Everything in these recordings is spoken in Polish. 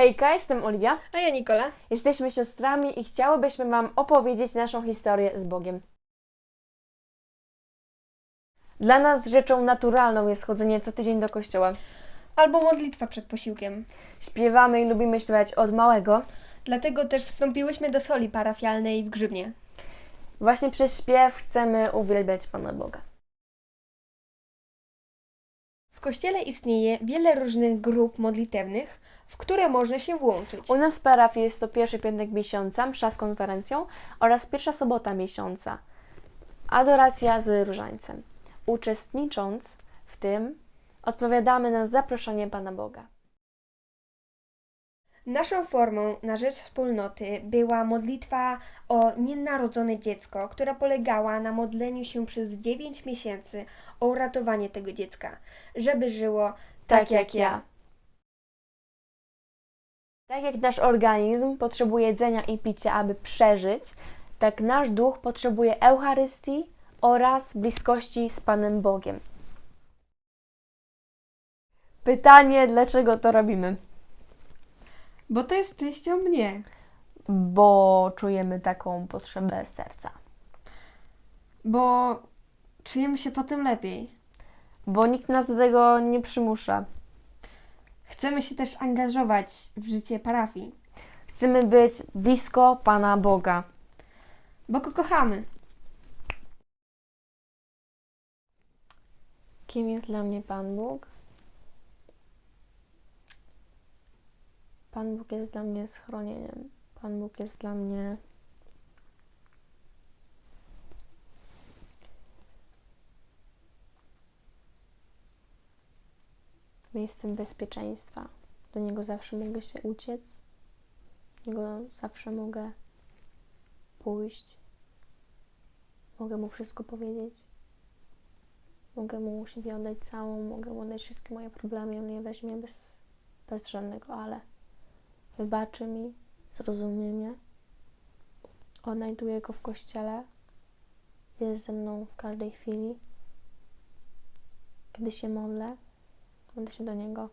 Hejka, jestem Oliwia. A ja Nikola. Jesteśmy siostrami i chciałybyśmy Wam opowiedzieć naszą historię z Bogiem. Dla nas rzeczą naturalną jest chodzenie co tydzień do kościoła. Albo modlitwa przed posiłkiem. Śpiewamy i lubimy śpiewać od małego. Dlatego też wstąpiłyśmy do soli parafialnej w Grzybnie. Właśnie przez śpiew chcemy uwielbiać Pana Boga. W kościele istnieje wiele różnych grup modlitewnych, w które można się włączyć. U nas w parafii jest to pierwszy piątek miesiąca, msza z konferencją oraz pierwsza sobota miesiąca. Adoracja z różańcem. Uczestnicząc w tym, odpowiadamy na zaproszenie Pana Boga. Naszą formą na rzecz wspólnoty była modlitwa o nienarodzone dziecko, która polegała na modleniu się przez 9 miesięcy o uratowanie tego dziecka, żeby żyło tak, jak ja. Tak jak nasz organizm potrzebuje jedzenia i picia, aby przeżyć, tak nasz duch potrzebuje Eucharystii oraz bliskości z Panem Bogiem. Pytanie, dlaczego to robimy? Bo to jest częścią mnie. Bo czujemy taką potrzebę serca. Bo czujemy się potem lepiej. Bo nikt nas do tego nie przymusza. Chcemy się też angażować w życie parafii, Chcemy być blisko Pana Boga. bo go kochamy. Kim jest dla mnie Pan Bóg? Pan Bóg jest dla mnie schronieniem. Pan Bóg jest dla mnie miejscem bezpieczeństwa. Do Niego zawsze mogę się uciec. Do Niego zawsze mogę pójść. Mogę Mu wszystko powiedzieć. Mogę mu siebie oddać całą, mogę mu oddać wszystkie moje problemy on je weźmie bez, bez żadnego ale. Wybaczy mi, zrozumie mnie. Odnajduję go w kościele. Jest ze mną w każdej chwili. Kiedy się modlę, modlę się do niego.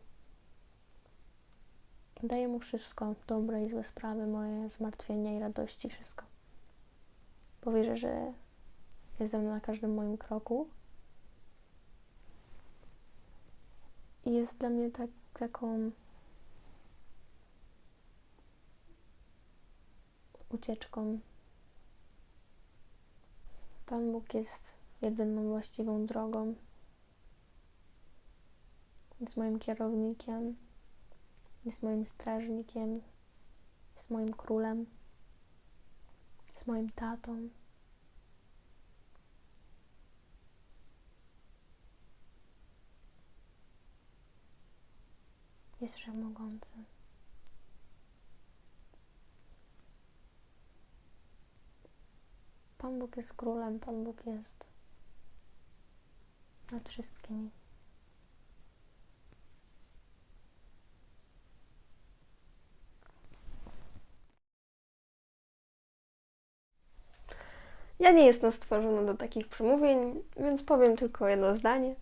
Daję mu wszystko, dobre i złe sprawy, moje zmartwienia i radości, wszystko. Powierzę, że jest ze mną na każdym moim kroku. I jest dla mnie tak, taką ucieczką. Pan Bóg jest jedyną właściwą drogą. Jest moim kierownikiem, jest moim strażnikiem, jest moim królem, jest moim tatą. Jest wszechmogący. Pan Bóg jest królem, Pan Bóg jest nad wszystkimi. Ja nie jestem stworzona do takich przemówień, więc powiem tylko jedno zdanie.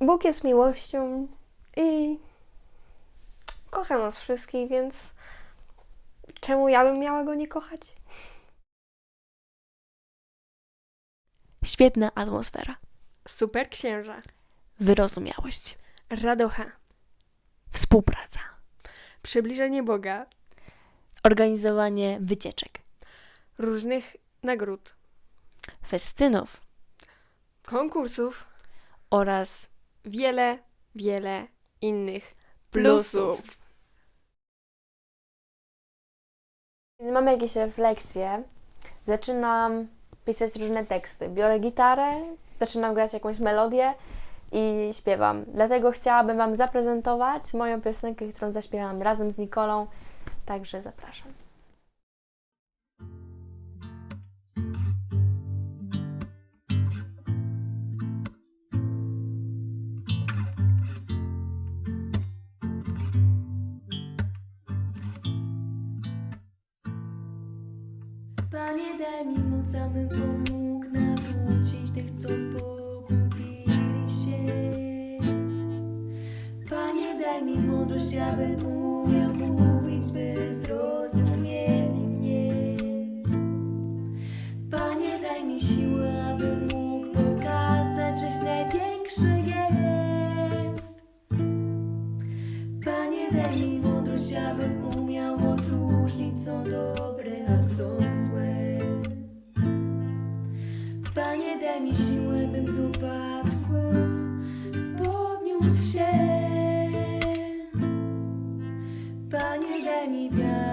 Bóg jest miłością i kocha nas wszystkich, więc czemu ja bym miała go nie kochać? Świetna atmosfera, Super księża, wyrozumiałość, radocha, współpraca, przybliżenie Boga, organizowanie wycieczek, różnych nagród, festynów. Konkursów, oraz wiele, wiele innych Plusów. plusów. Kiedy mamy jakieś refleksje, zaczynam pisać różne teksty. Biorę gitarę, zaczynam grać jakąś melodię i śpiewam. Dlatego chciałabym Wam zaprezentować moją piosenkę, którą zaśpiewałam razem z Nikolą. Także zapraszam. Panie, daj mi moc, abym pomógł nawrócić tych, co pogubili się. Panie, daj mi mądrość, abym umiał mówić, by zrozumieli mnie. Panie, daj mi siłę, abym mógł pokazać, żeś największy jest. Panie, daj mi mądrość, abym umiał odróżnić, co dobre, Mi siłę, bym z upadku podniósł się. Panie, daj mi wiarę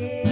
zrozumieli